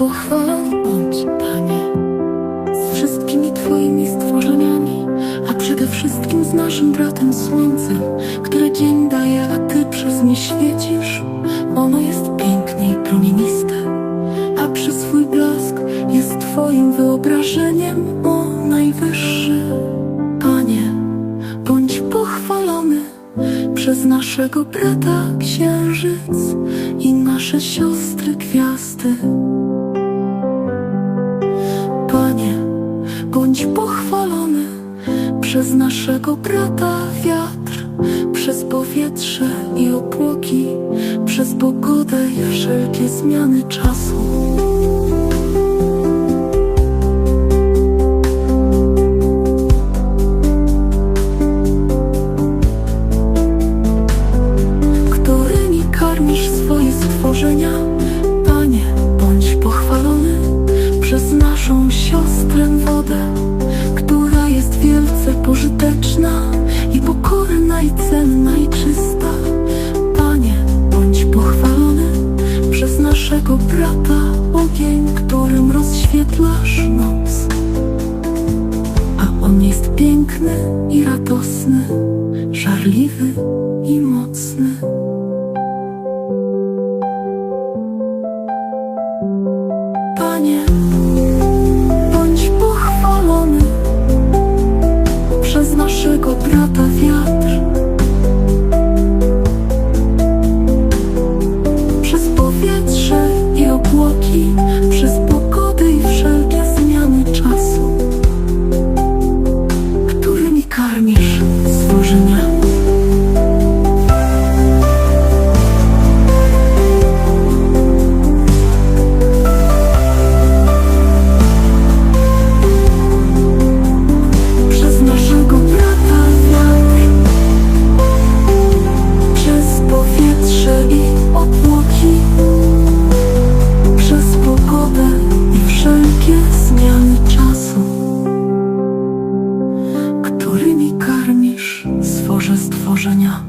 Pochwalony bądź, Panie, z wszystkimi Twoimi stworzeniami, a przede wszystkim z naszym bratem Słońcem, które dzień daje, a Ty przez nie świecisz. Ono jest piękne i promieniste, a przez swój blask jest Twoim wyobrażeniem, o Najwyższy. Panie, bądź pochwalony przez naszego brata Księżyc i nasze siostry Gwiazdy. Bądź pochwalony przez naszego brata wiatr, przez powietrze i obłoki, przez pogodę i wszelkie zmiany czasu. którymi karmisz swoje stworzenia. Piękny i radosny, żarliwy i mocny. Panie, bądź pochwalony przez naszego brata Boże stworzenia.